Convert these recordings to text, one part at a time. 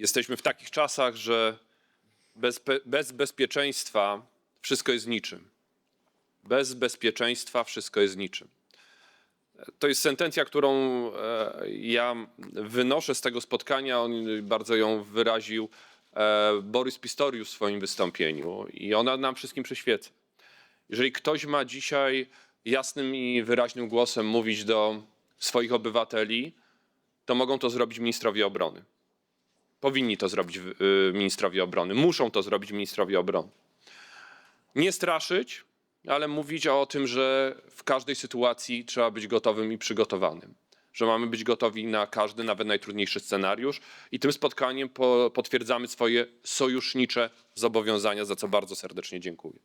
Jesteśmy w takich czasach, że bez, bez bezpieczeństwa wszystko jest niczym. Bez bezpieczeństwa wszystko jest niczym. To jest sentencja, którą e, ja wynoszę z tego spotkania. On bardzo ją wyraził e, Borys Pistorius w swoim wystąpieniu i ona nam wszystkim przyświeca. Jeżeli ktoś ma dzisiaj jasnym i wyraźnym głosem mówić do swoich obywateli, to mogą to zrobić ministrowie obrony. Powinni to zrobić y, ministrowie obrony. Muszą to zrobić ministrowie obrony. Nie straszyć, ale mówić o tym, że w każdej sytuacji trzeba być gotowym i przygotowanym. Że mamy być gotowi na każdy, nawet najtrudniejszy scenariusz. I tym spotkaniem po, potwierdzamy swoje sojusznicze zobowiązania, za co bardzo serdecznie dziękuję.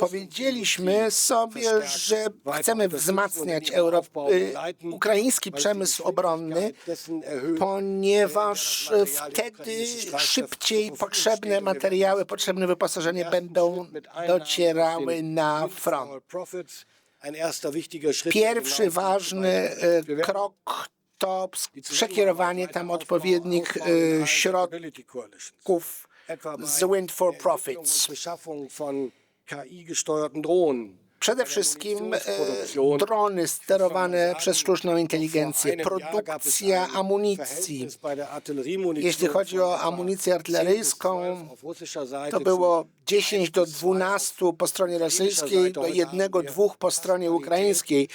Powiedzieliśmy sobie, że chcemy wzmacniać Euro... y, ukraiński przemysł obronny, ponieważ y, wtedy szybciej potrzebne materiały, potrzebne wyposażenie będą docierały na front. Pierwszy ważny y, krok to przekierowanie tam odpowiednich y, środków z Wind for Profits. Przede wszystkim e, drony sterowane przez sztuczną inteligencję, produkcja amunicji. Jeśli chodzi o amunicję artyleryjską, to było 10 do 12 po stronie rosyjskiej, do jednego, dwóch po stronie ukraińskiej.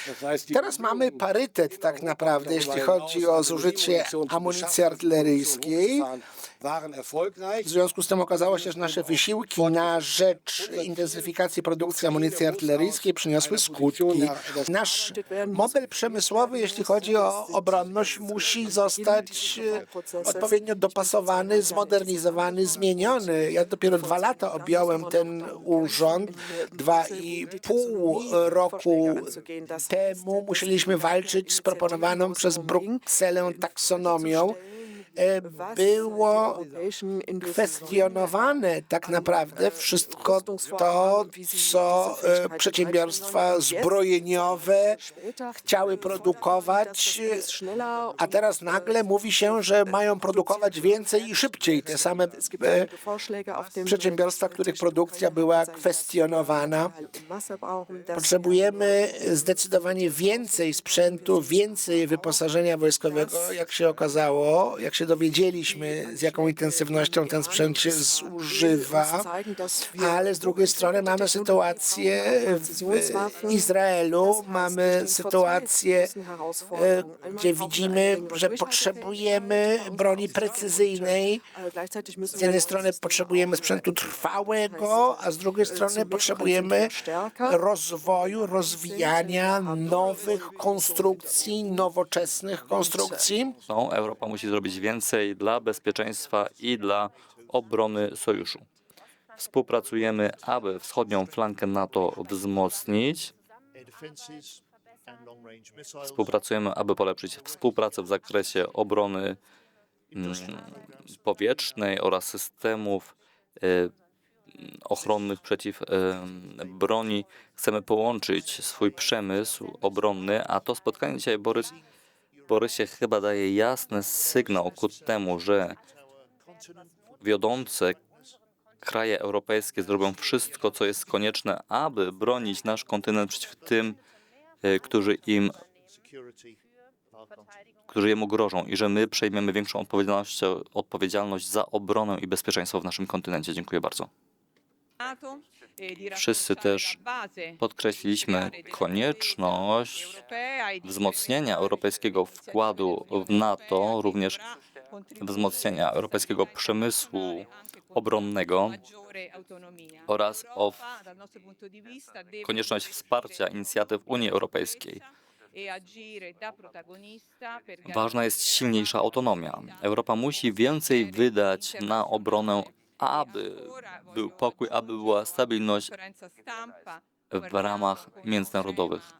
Teraz mamy parytet tak naprawdę, jeśli chodzi o zużycie amunicji artyleryjskiej. W związku z tym okazało się, że nasze wysiłki na rzecz intensyfikacji produkcji amunicji artyleryjskiej przyniosły skutki. Nasz model przemysłowy, jeśli chodzi o obronność, musi zostać e, odpowiednio dopasowany, zmodernizowany, zmieniony. Ja dopiero dwa lata objąłem ten urząd. Dwa i pół roku temu musieliśmy walczyć z proponowaną przez Brukselę taksonomią było kwestionowane tak naprawdę wszystko to, co e, przedsiębiorstwa zbrojeniowe chciały produkować, a teraz nagle mówi się, że mają produkować więcej i szybciej. Te same e, przedsiębiorstwa, których produkcja była kwestionowana. Potrzebujemy zdecydowanie więcej sprzętu, więcej wyposażenia wojskowego, jak się okazało, jak się dowiedzieliśmy, z jaką intensywnością ten sprzęt się zużywa, ale z drugiej strony mamy sytuację w Izraelu, mamy sytuację, e, gdzie widzimy, że potrzebujemy broni precyzyjnej. Z jednej strony potrzebujemy sprzętu trwałego, a z drugiej strony potrzebujemy rozwoju, rozwijania nowych konstrukcji, nowoczesnych konstrukcji. Europa musi zrobić więcej dla bezpieczeństwa i dla obrony sojuszu. Współpracujemy, aby wschodnią flankę NATO wzmocnić. Współpracujemy, aby polepszyć współpracę w zakresie obrony mm, powietrznej oraz systemów e, ochronnych przeciw e, broni. Chcemy połączyć swój przemysł obronny, a to spotkanie dzisiaj, Borys, Borysie, chyba daje jasny sygnał ku temu, że wiodące kraje europejskie zrobią wszystko, co jest konieczne, aby bronić nasz kontynent przeciw tym, e, którzy im którzy jemu grożą i że my przejmiemy większą odpowiedzialność, odpowiedzialność za obronę i bezpieczeństwo w naszym kontynencie. Dziękuję bardzo. Wszyscy też Podkreśliliśmy konieczność wzmocnienia europejskiego wkładu w NATO, również wzmocnienia europejskiego przemysłu obronnego oraz o konieczność wsparcia inicjatyw Unii Europejskiej. Ważna jest silniejsza autonomia. Europa musi więcej wydać na obronę, aby był pokój, aby była stabilność w ramach międzynarodowych.